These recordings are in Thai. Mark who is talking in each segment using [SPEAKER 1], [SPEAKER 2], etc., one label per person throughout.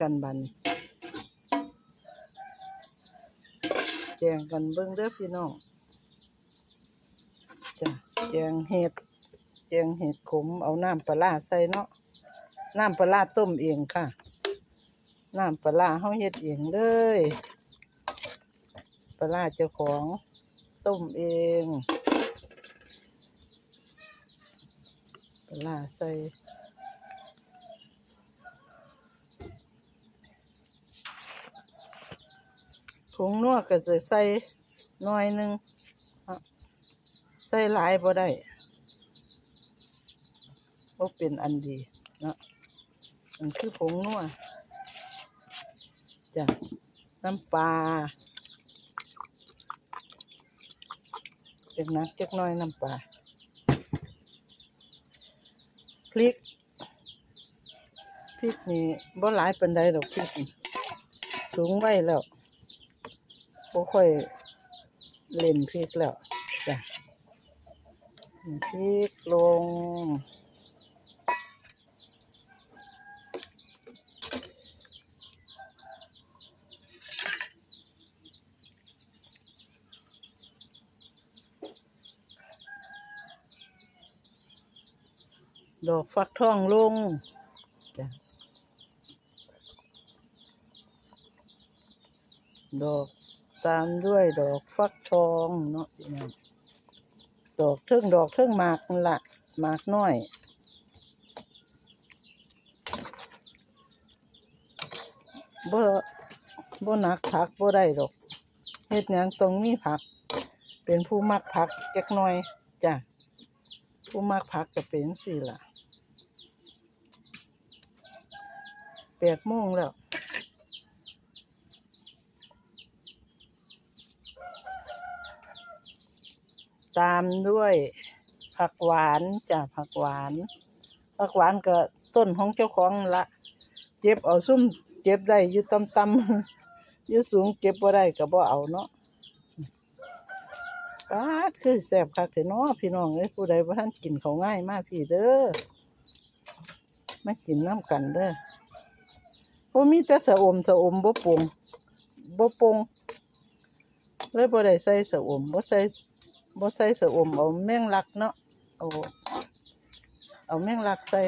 [SPEAKER 1] กันบันแจงกันเบิ่งเด้อพี่น้องจ้ะแจงเห็ดแจงเห็ดขมเอาน้ำปลาใส่เนาะน้ำปลาต้มเองค่ะน้ำปลาเฮาเฮ็ดเองเลยปลาเจ้าของต้มเองปลาร้าใส่ ผงนัวก็จะใส่หน่อยหนึงอะใส่หลายบ่ได้บ่เป็นอันดีเนาะมันคือผงนัวจ้ะน้ำปลาเป็นนักจักหน้อยน้ำปลาพริกพริกนี่บ่หลายเปานใดดอกพริกสูงไว้แล้ว บ่ค่อยเล่นพริกแล้วจ้ะพริกลง ดอกฟักทองลงจ้ะดอก ตามด้วยดอกฟักทองเนาะพี่น้องดอกเทิงดอกเทิงหมากละหมากน้อยบ่บ่หนักผักบ่ได้ดอกเฮ็ดหยังต้องมีผัก เป็นผู้มักผักจักหน่อยจ้ะผู้มักผักก็เป็นสิล่ะแปดโมงแล้ว ตามด้วยผักหวานจ้ะผักหวาน ผักหวานก็ต้นของเจ้าของละเก็บเอาซุ่มเก็บได้อยู่ตำตำๆอยู่สูงเก็บบ่ได้ก็บ่เอาเนาะปาคือแซบคักเถอะเนาะพี่น้องเอ้ยผู้ใดบ่ทันกินเขาง่ายมากพี่เด้อมากินน้ำกันเด้อบ่มีแต่สะอมสะอมบ่ปรุงบ่ปรุงเลยบ่ได้ใส่สะอมบ่ใส่ บ่ใส่สะอมเอาแมงลักเนาะเอาเอาแมงลักใส่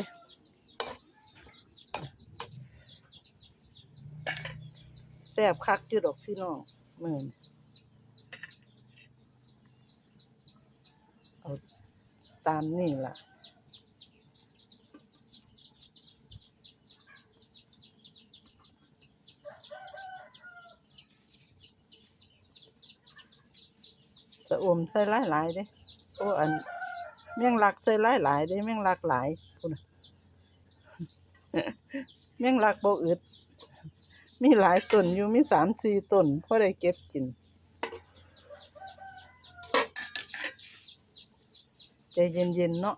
[SPEAKER 1] แซ่บคักอยู่ดอกพี่น้องมื้อนเอาตามนี่ล่ะ สะอมใส่หลายหลายๆเด้โอ้อันแมงลักใส่หลายหลายๆเด้แมงลักหลายพุ่นน่ะแมงลักโบอึดมีหลายต้นอยู่มีสามสี่ต้นพอได้เก็บกิน ใจเย็นๆเนาะ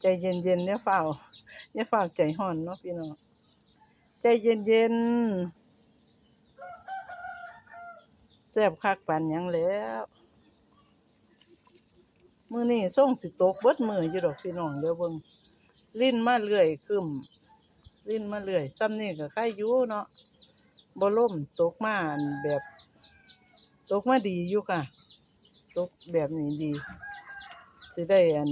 [SPEAKER 1] ใจเย็นๆเนี่ยฝ้าวเนี่ยฝ้าวใจห่อนเนาะพี่น้องใจเย็นๆแซ่บคักปานยังแล้ว มือนี้ส่งสิตกเบิดมืออยู่ดอกพี่น้องเดี๋ยวเบิ่งลิ้นมาเรื่อยคึมลิ้นมาเรื่อยซ้ำนี่ก็ครอยู่เนาะบ่ล่มตกมาอันแบบ ตกมาดีอยู่ค่ะ ตกแบบนี้ดีสิได้อัน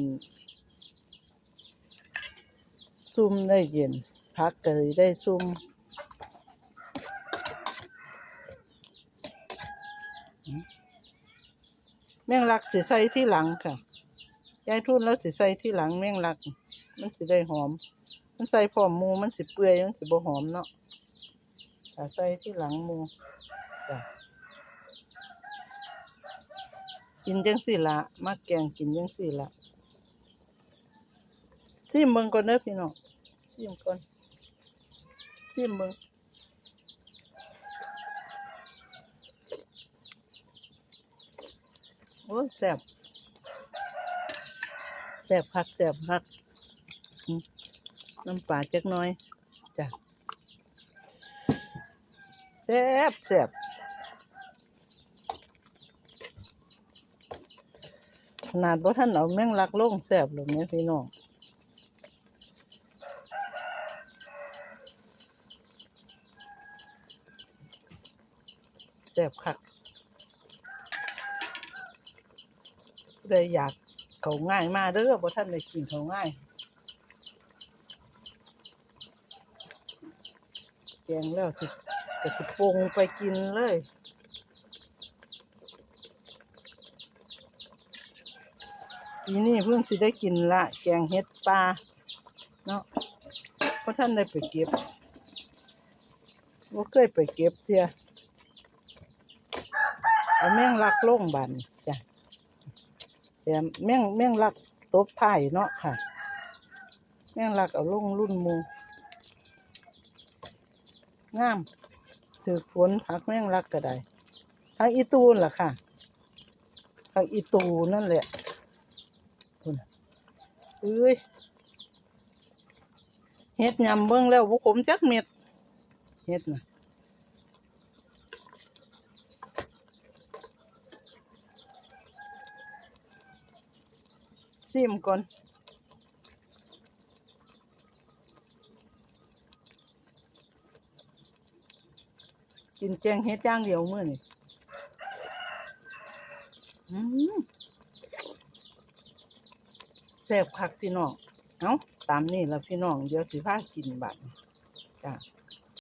[SPEAKER 1] ซุ่มได้เย็นพักก็ได้ซุ่มอืมแมงลักสิใส่ที่หลังค่ะ ยายทุ่นแล้วสิใส่ที่หลังแมงลัก มันสิได้หอม มันใส่พร้อมมูมันสิเปื่อยมันสิบ่หอมเนาะถ้าใส่ที่หลังมูจ้ะกินจังสี่ละมักแกงกินจังสี่ละซิมเบิ่งก่อนเด้อพี่น้องซิมก่อนซิมเบิ่งโอ้แซ่บ แสบคักแสบคักน้ำปลาจักน้อยจ้ะแสบแสบขนาดว่าท่านเอาแมงลักลงแสบหรือไงพี่น้องแสบคักเลยอยาก เขาง่ายมาเด้อบ่ท่านได้กินเขาง่ายแกงแล้วสิก็สิปรุงไปกินเลยปีนี้เพิ่งสิได้กินละแกงเห็ดปลาเนาะเพราะท่านได้ไปเก็บว่าเคยไปเก็บเทียเอาแม่งลักล่งบัน แต่แม่งแม่งลักตบไทายเนาะค่ะ แม่งลักเอาลงรุ่นมูงามถือฝนผักแม่งลักก็ได้ผักอีตูนล่ะค่ะผักอีตูนั่นแหละคุณเอ้ยเฮ็ดยำเบิ่งแล้วบ่ขมจักเม็ดเฮ็ดน่ะ ซิมก่อนกินแจงเฮ็ดย่างเดียวมื้อนี่อืมแซ่บคักพี่น้อง เอ้า ตามนี่ละพี่น้อง เดี๋ยวสิพากินบัดนี้จ้ะ